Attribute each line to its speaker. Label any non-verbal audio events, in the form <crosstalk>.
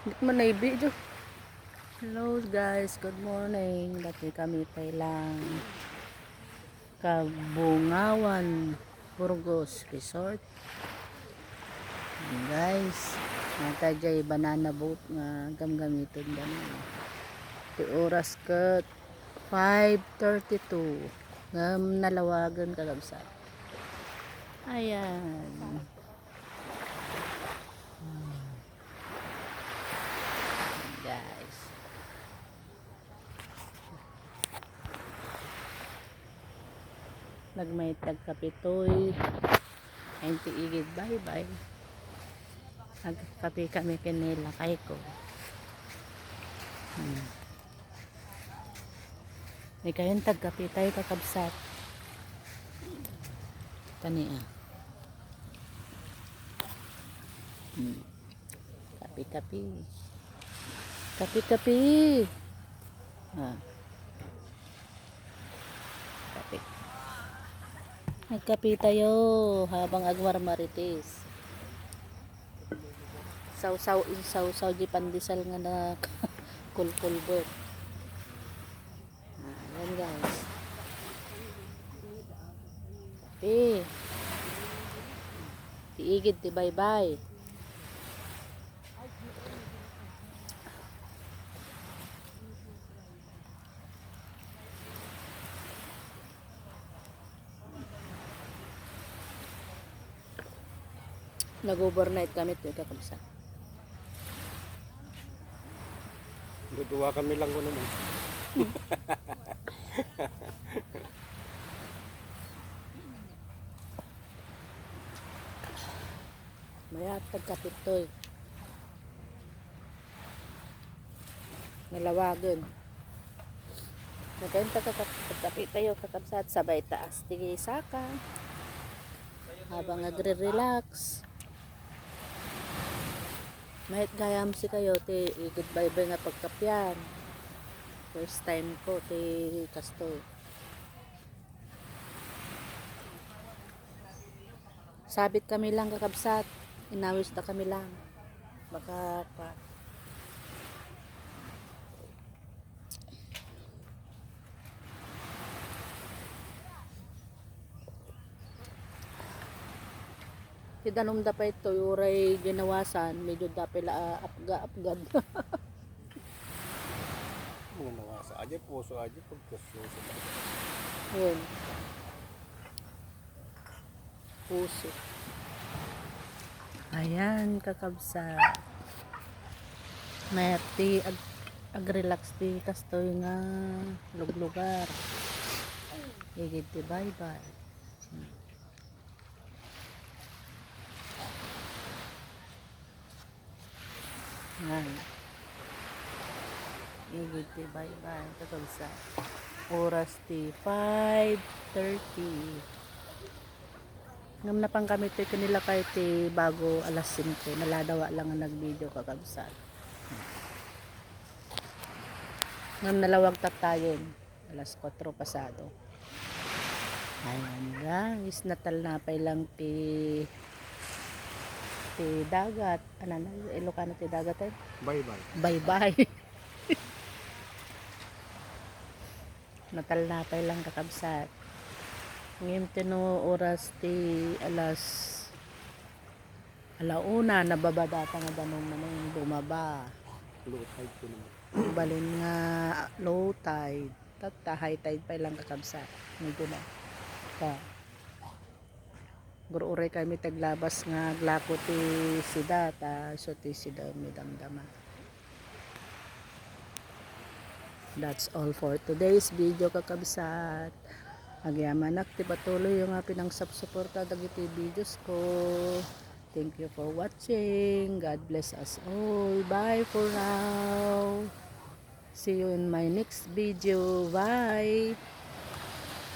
Speaker 1: Hindi man na-video. Hello guys, good morning. Dati kami lang Kabungawan, Burgos Resort. Guys, nata jay banana boat nga gamgamiton ba na. Ti oras kat 5.32 ngam nalawagan kagabsat. Ayan. guys. Nagmay tagkapitoy. Ayun ti igid bye bye. Nagkape kami kanila kay ko. Hmm. May kayon tagkape tayo kakabsat. Tani ah. Hmm. Kape-kape. Kape-kape. Ah. Nagkape tayo habang agwar marites. Saw-saw saw-saw di pandesal nga na kulkulbot. <laughs> Ah, yan guys. Kape. Tiigid ti bye-bye. Nag-overnight kami ito kakabsa.
Speaker 2: Duduwa kami lang ko naman. <laughs>
Speaker 1: Maya tagkapit to eh. Nalawagan. Nagkain tagkapit tayo kakabsat sabay taas tigi saka. Habang nagre-relax. Mahit gayam si kayo ti goodbye bye nga pagkapyan. First time ko ti kasto. Sabit kami lang kakabsat. Inawis na kami lang. Baka pa. Ti danom da pa ito, yuray ginawasan, medyo dapil la apga-apgad.
Speaker 2: Mga <laughs> nawasa aja, puso aja, pagkasuso.
Speaker 1: Yun. Puso. Ayan, kakabsa. Mayati, ag, ag-relax di kastoy nga luglugar. Higit di bye-bye. Yan. Higit di bye-bye. Kakabsa. Oras ti 5.30. Ngam na pang kami ti kanila kay ti bago alas 5. Maladawa lang ang nag-video kakabsat. Ngam nalawag tatayin. Alas 4 pasado. Ayan guys, natal na pa lang ti ti dagat. Ano na, Ilocano ti dagat eh?
Speaker 2: Bye-bye.
Speaker 1: Bye-bye. <laughs> Natal na pa lang kakabsat. Ngayon tino oras ti alas alauna nababadata nga danong manong bumaba.
Speaker 2: Low tide ko naman.
Speaker 1: Balin nga low tide. Tata high tide pa lang kakabsat. Medyo na. Pa. Gururay kami taglabas nga glako ti sida ta so ti sida mi damdama. That's all for today's video kakabsat. Agyaman ti patuloy yung nga pinangsapsuporta dagiti videos ko. Thank you for watching. God bless us all. Bye for now. See you in my next video. Bye.